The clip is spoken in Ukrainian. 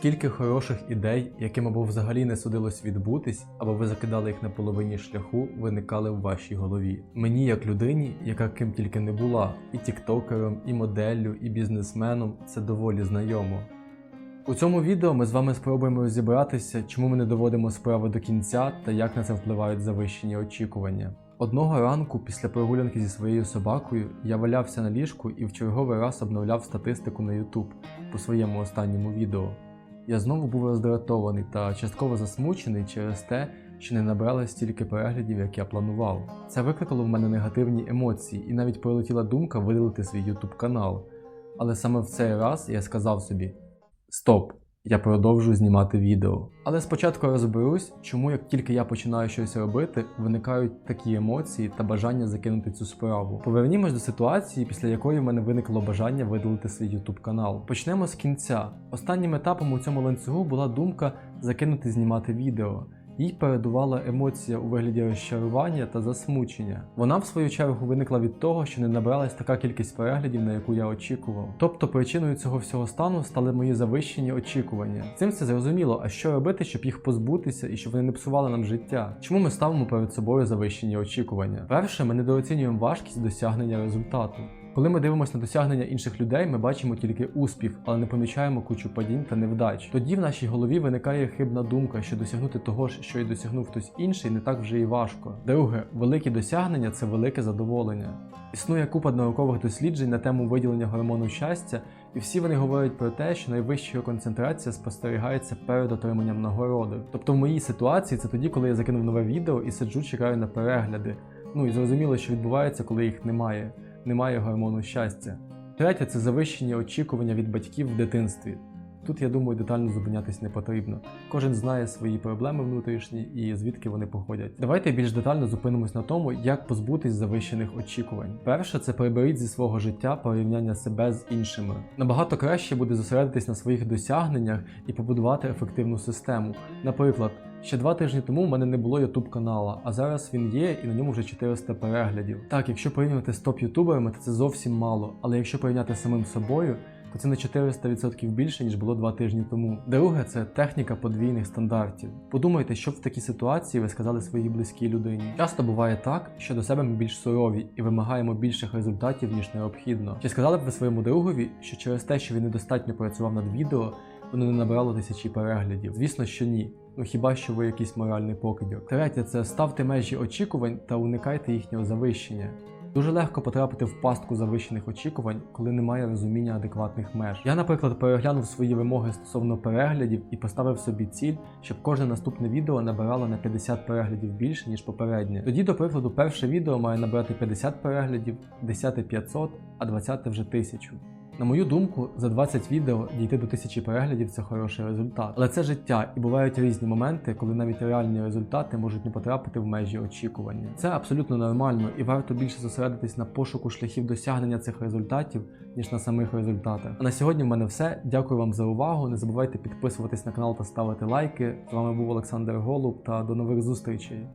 Скільки хороших ідей, яким або взагалі не судилось відбутись, або ви закидали їх на половині шляху, виникали в вашій голові. Мені, як людині, яка ким тільки не була, і тіктокером, і моделлю, і бізнесменом, це доволі знайомо. У цьому відео ми з вами спробуємо розібратися, чому ми не доводимо справи до кінця та як на це впливають завищені очікування. Одного ранку після прогулянки зі своєю собакою я валявся на ліжку і в черговий раз обновляв статистику на YouTube по своєму останньому відео. Я знову був роздратований та частково засмучений через те, що не набрала стільки переглядів, як я планував. Це викликало в мене негативні емоції, і навіть прилетіла думка видалити свій YouTube канал. Але саме в цей раз я сказав собі: Стоп! Я продовжу знімати відео. Але спочатку розберусь, чому як тільки я починаю щось робити, виникають такі емоції та бажання закинути цю справу. Повернімось до ситуації, після якої в мене виникло бажання видалити свій YouTube канал. Почнемо з кінця. Останнім етапом у цьому ланцюгу була думка закинути знімати відео. Їй передувала емоція у вигляді розчарування та засмучення. Вона, в свою чергу, виникла від того, що не набралась така кількість переглядів, на яку я очікував. Тобто причиною цього всього стану стали мої завищені очікування. Цим все зрозуміло, а що робити, щоб їх позбутися і щоб вони не псували нам життя? Чому ми ставимо перед собою завищені очікування? Перше, ми недооцінюємо важкість досягнення результату. Коли ми дивимося на досягнення інших людей, ми бачимо тільки успіх, але не помічаємо кучу падінь та невдач. Тоді в нашій голові виникає хибна думка, що досягнути того ж, що й досягнув хтось інший, не так вже і важко. Друге, великі досягнення це велике задоволення. Існує купа наукових досліджень на тему виділення гормону щастя, і всі вони говорять про те, що найвища концентрація спостерігається перед отриманням нагороди. Тобто в моїй ситуації це тоді, коли я закинув нове відео і сиджу, чекаю на перегляди. Ну і зрозуміло, що відбувається, коли їх немає немає гормону щастя. Третє це завищені очікування від батьків в дитинстві. Тут, я думаю, детально зупинятись не потрібно. Кожен знає свої проблеми внутрішні і звідки вони походять. Давайте більш детально зупинимось на тому, як позбутись завищених очікувань. Перше, це приберіть зі свого життя порівняння себе з іншими. Набагато краще буде зосередитись на своїх досягненнях і побудувати ефективну систему. Наприклад, Ще два тижні тому в мене не було YouTube канала, а зараз він є і на ньому вже 400 переглядів. Так, якщо порівнювати з топ-ютуберами, то це зовсім мало, але якщо порівняти з самим собою, то це на 400% більше, ніж було два тижні тому. Друге, це техніка подвійних стандартів. Подумайте, що в такій ситуації ви сказали своїй близькій людині. Часто буває так, що до себе ми більш сурові і вимагаємо більших результатів, ніж необхідно. Чи сказали б ви своєму другові, що через те, що він недостатньо працював над відео, воно не набрало тисячі переглядів? Звісно, що ні. Ну хіба що ви якийсь моральний покидьок. Третє, це ставте межі очікувань та уникайте їхнього завищення. Дуже легко потрапити в пастку завищених очікувань, коли немає розуміння адекватних меж. Я, наприклад, переглянув свої вимоги стосовно переглядів і поставив собі ціль, щоб кожне наступне відео набирало на 50 переглядів більше, ніж попереднє. Тоді, до прикладу, перше відео має набрати 50 переглядів, 10 500, а 20 вже 1000. На мою думку, за 20 відео дійти до тисячі переглядів це хороший результат. Але це життя, і бувають різні моменти, коли навіть реальні результати можуть не потрапити в межі очікування. Це абсолютно нормально і варто більше зосередитись на пошуку шляхів досягнення цих результатів, ніж на самих результатах. А на сьогодні в мене все. Дякую вам за увагу. Не забувайте підписуватись на канал та ставити лайки. З вами був Олександр Голуб та до нових зустрічей.